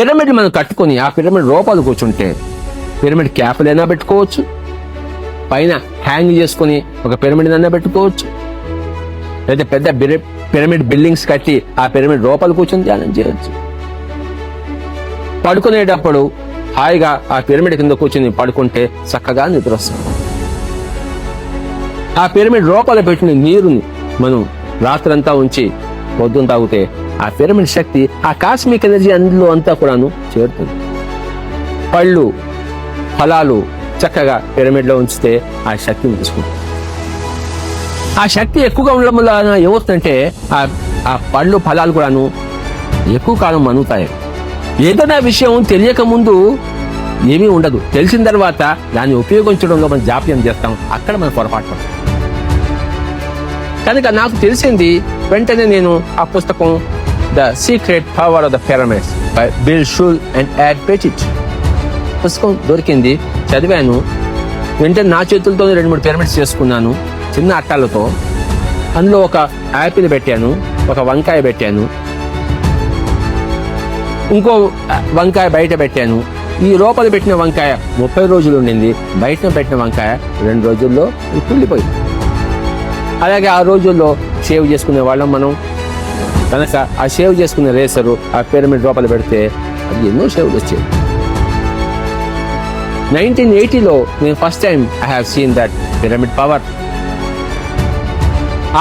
Pyramid మనం కట్టుకొని ఆ పిరమిడ్ రూపాలు కూర్చుంటే పిరమిడ్ క్యాప్లైనా పెట్టుకోవచ్చు. పైన హ్యాంగ్ చేసుకొని ఒక పిరమిడ్ అన్నా పెట్టుకోవచ్చు. లేదా పెద్ద పిరమిడ్ బిల్డింగ్స్ కట్టి ఆ పిరమిడ్ రూపాలు కూర్చొని ధ్యానం చేయవచ్చు పడుకునేటప్పుడు హాయిగా ఆ పిరమిడ్ కింద కూర్చొని పడుకుంటే చక్కగా నిద్ర వస్తుంది. ఆ పిరమిడ్ రూపాలు పెట్టిన నీరుని మనం రాత్రంతా ఉంచి పొద్దున తాగితే ఆ పిరమిడ్ శక్తి ఆ కాస్మిక్ ఎనర్జీ అందులో అంతా కూడాను చేరుతుంది. పళ్ళు ఫలాలు చక్కగా పిరమిడ్లో ఉంచితే ఆ శక్తిని తీసుకుంటుంది. ఆ శక్తి ఎక్కువగా ఉండడం వల్ల ఏమవుతుందంటే ఆ ఆ పళ్ళు ఫలాలు కూడాను ఎక్కువ కాలం మనుగుతాయి. ఏదైనా విషయం తెలియక ముందు ఏమీ ఉండదు. తెలిసిన తర్వాత దాన్ని ఉపయోగించడంలో మనం జాప్యం చేస్తాం. అక్కడ మనం పొరపాటు పడతాం. కనుక నాకు తెలిసింది వెంటనే నేను ఆ పుస్తకం the secret power of the pyramids by Bill Schul and Ed Pettit పుస్తకం దొరికింది చదివాను. వెంటనే నా చేతులతో రెండు మూడు పిరమిడ్స్ చేసుకున్నాను చిన్న అట్టాలతో. అందులో ఒక యాపిల్ పెట్టాను ఒక వంకాయ పెట్టాను. ఇంకో వంకాయ బయట పెట్టాను. ఈ లోపల పెట్టిన వంకాయ ముప్పై రోజులు ఉండింది బయట పెట్టిన వంకాయ రెండు రోజుల్లో కుళ్ళిపోయింది అలాగే ఆ రోజుల్లో సేవ్ చేసుకునే వాళ్ళం మనం. కనుక ఆ సేవ్ చేసుకునే రేసరు ఆ పిరమిడ్ లోపల పెడితే అది ఎన్నో షేవ్లు వచ్చేవి. నైన్టీన్ ఎయిటీలో నేను first time I have seen that pyramid power.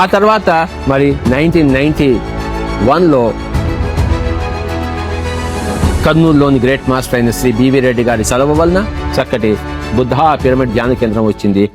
ఆ తర్వాత మరి నైన్టీన్ నైన్టీ వన్లో కర్నూలులోని గ్రేట్ మాస్టర్ అయిన శ్రీ బివి రెడ్డి గారి సెలవు వలన చక్కటి బుద్ధ పిరమిడ్ ధ్యాన కేంద్రం వచ్చింది.